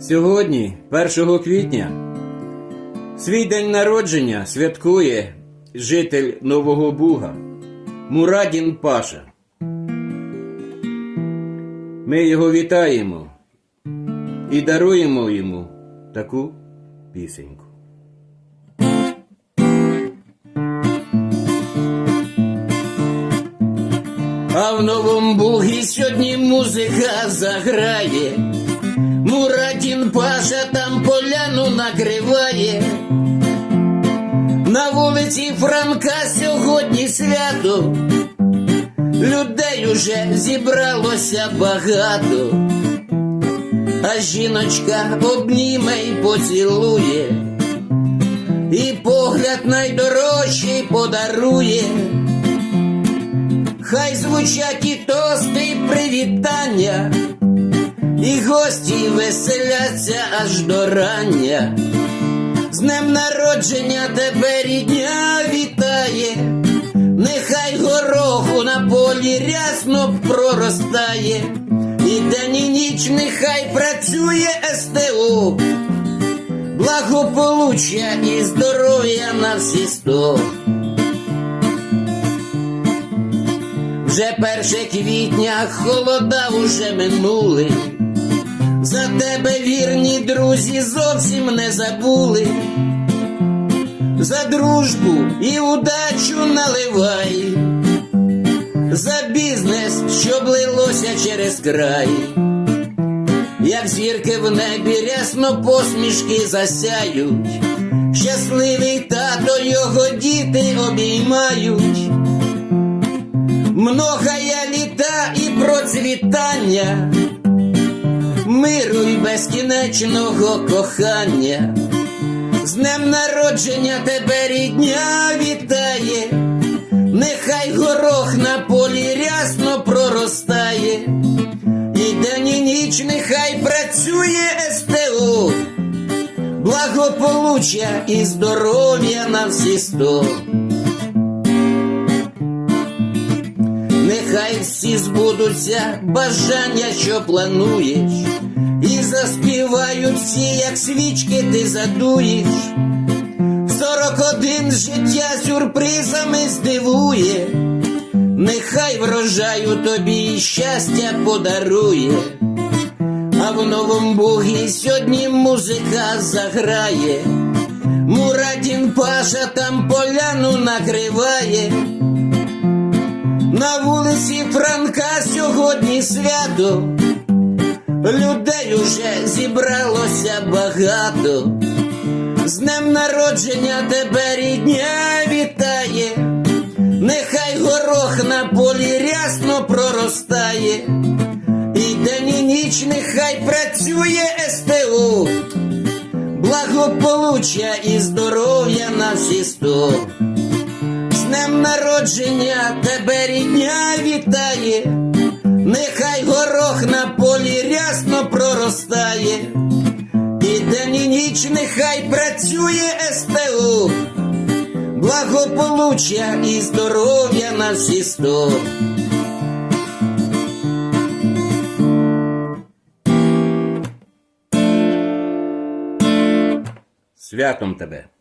Сьогодні, 1 квітня, свій день народження святкує житель Нового Буга Мурадін Паша. Ми його вітаємо і даруємо йому таку пісеньку. А в новому бугі сьогодні музика заграє. Мурадін Паша там поляну накриває. На вулиці Франка сьогодні свято. Людей уже зібралося багато. А жіночка обніме й поцілує. І погляд найдорожчий подарує. Хай звучать і тости, і привітання, і гості веселяться аж до рання. З днем народження тебе рідня вітає, нехай гороху на полі рясно проростає, і день і ніч нехай працює СТО, благополуччя і здоров'я на всі сто. Вже перше квітня холода уже минули. За тебе вірні друзі зовсім не забули. За дружбу і удачу наливай, за бізнес, що блилося через край, як зірки в небі рясно посмішки засяють, щасливий тато його діти обіймають. Многая літа і процвітання, миру й безкінечного кохання. З днем народження тебе рідня вітає, нехай горох на полі рясно проростає, і день і ніч нехай працює СТО, благополуччя і здоров'я на всі сто. Нехай всі збудуться бажання, що плануєш, і заспівають всі, як свічки ти задуєш. Сорок один життя сюрпризами здивує, нехай врожаю тобі щастя подарує, а в новому бугі сьогодні музика заграє. Мурадін Паша там поляну накриває. Свято, людей уже зібралося багато. З днем народження тебе рідня вітає, нехай горох на полі рясно проростає, і день і ніч нехай працює СТО, благополуччя і здоров'я на всі сто. З днем народження тебе рідня вітає, нехай горох на полі рясно проростає, і день і ніч нехай працює СТО, благополуччя і здоров'я на всі сто. Святом тебе!